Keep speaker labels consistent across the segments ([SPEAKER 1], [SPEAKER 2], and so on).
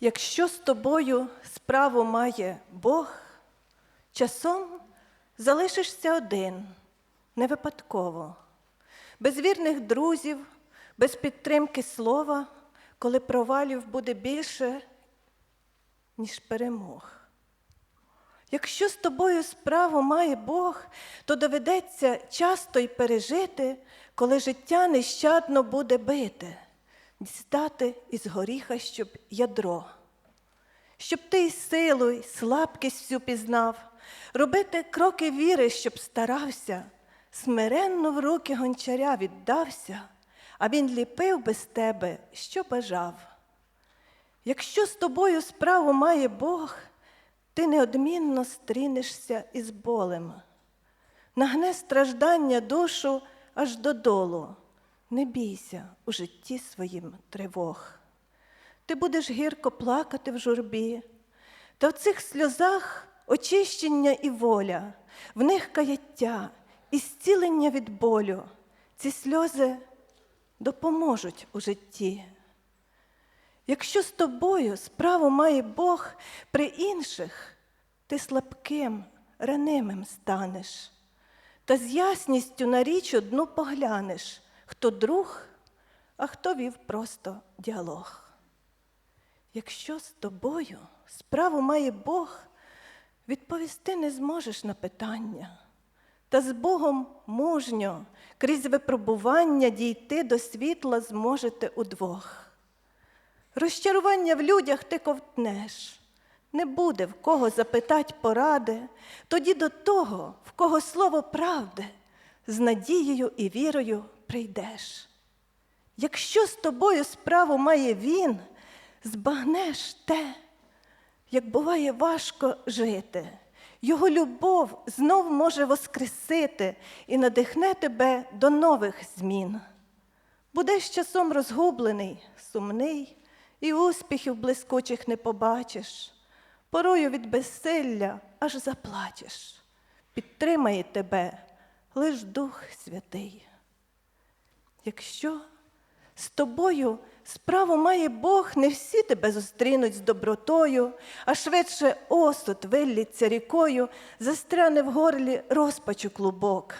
[SPEAKER 1] Якщо з тобою справу має Бог, часом залишишся один, не випадково, без вірних друзів, без підтримки слова, коли провалів буде більше, ніж перемог. Якщо з тобою справу має Бог, то доведеться часто й пережити, коли життя нещадно буде бити, дістати із горіха, щоб ядро, щоб ти й силу, й слабкість всю пізнав, робити кроки віри, щоб старався, смиренно в руки гончаря віддався, а він ліпив без тебе, що бажав. Якщо з тобою справу має Бог, ти неодмінно стрінешся із болем, нагне страждання душу аж додолу. Не бійся у житті своїм тривог. Ти будеш гірко плакати в журбі, та в цих сльозах очищення і воля, в них каяття і зцілення від болю. Ці сльози допоможуть у житті. Якщо з тобою справу має Бог при інших, ти слабким, ранимим станеш, та з ясністю на річ одну поглянеш, хто друг, а хто вів просто діалог. Якщо з тобою справу має Бог, відповісти не зможеш на питання, та з Богом мужньо крізь випробування дійти до світла зможете удвох. Розчарування в людях ти ковтнеш, не буде в кого запитать поради, тоді до того, в кого слово правди, з надією і вірою прийдеш. Якщо з тобою справу має він, збагнеш те, як буває важко жити, його любов знов може воскресити і надихне тебе до нових змін. Будеш часом розгублений, сумний, і успіхів блискучих не побачиш. Порою від безсилля аж заплачеш. Підтримає тебе лиш Дух Святий. Якщо з тобою справу має Бог, не всі тебе зустрінуть з добротою, а швидше осуд виллється рікою, застряне в горлі розпачу клубок.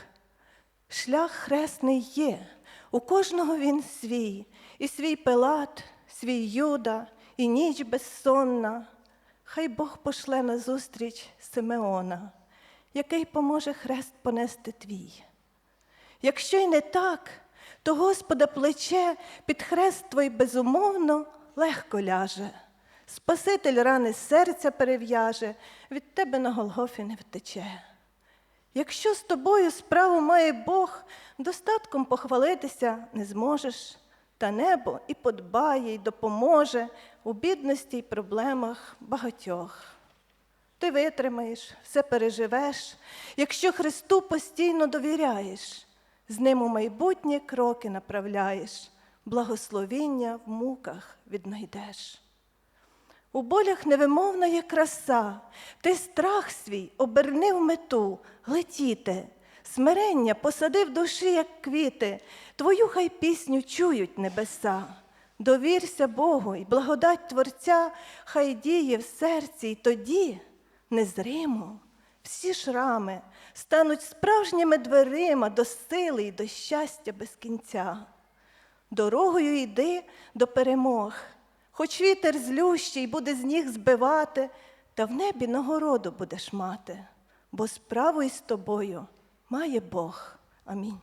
[SPEAKER 1] Шлях хресний є, у кожного він свій, і свій Пилат, свій Юда, і ніч безсонна. Хай Бог пошле назустріч Симеона, який поможе хрест понести твій. Якщо й не так, то Господа плече під хрест твій безумовно легко ляже. Спаситель рани серця перев'яже, від тебе на Голгофі не втече. Якщо з тобою справу має Бог, достатком похвалитися не зможеш, та небо і подбає, і допоможе у бідності й проблемах багатьох. Ти витримаєш, все переживеш, якщо Христу постійно довіряєш, з ним у майбутнє кроки направляєш, благословіння в муках віднайдеш. У болях невимовна є краса, ти страх свій оберни в мету, летіти, смирення посади в душі, як квіти, твою хай пісню чують небеса. Довірся Богу і благодать Творця, хай діє в серці, і тоді незримо всі шрами стануть справжніми дверима до сили і до щастя без кінця. Дорогою йди до перемог, хоч вітер злющий буде з ніг збивати, та в небі нагороду будеш мати, бо справу із тобою має Бог. Амінь.